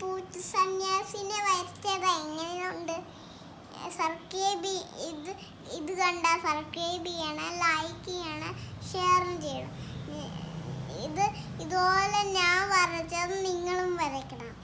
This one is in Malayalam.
പൂച്ച സന്യാസിനെ വരച്ചത് എങ്ങനെയുണ്ട്? സബ്സ്ക്രൈബ് ഇത് ഇത് കണ്ട സബ്സ്ക്രൈബ് ചെയ്യണം ലൈക്ക് ചെയ്യണം ഷെയറും ചെയ്യണം. ഇത് ഇതുപോലെ ഞാൻ വരച്ചത് നിങ്ങളും വരയ്ക്കണം.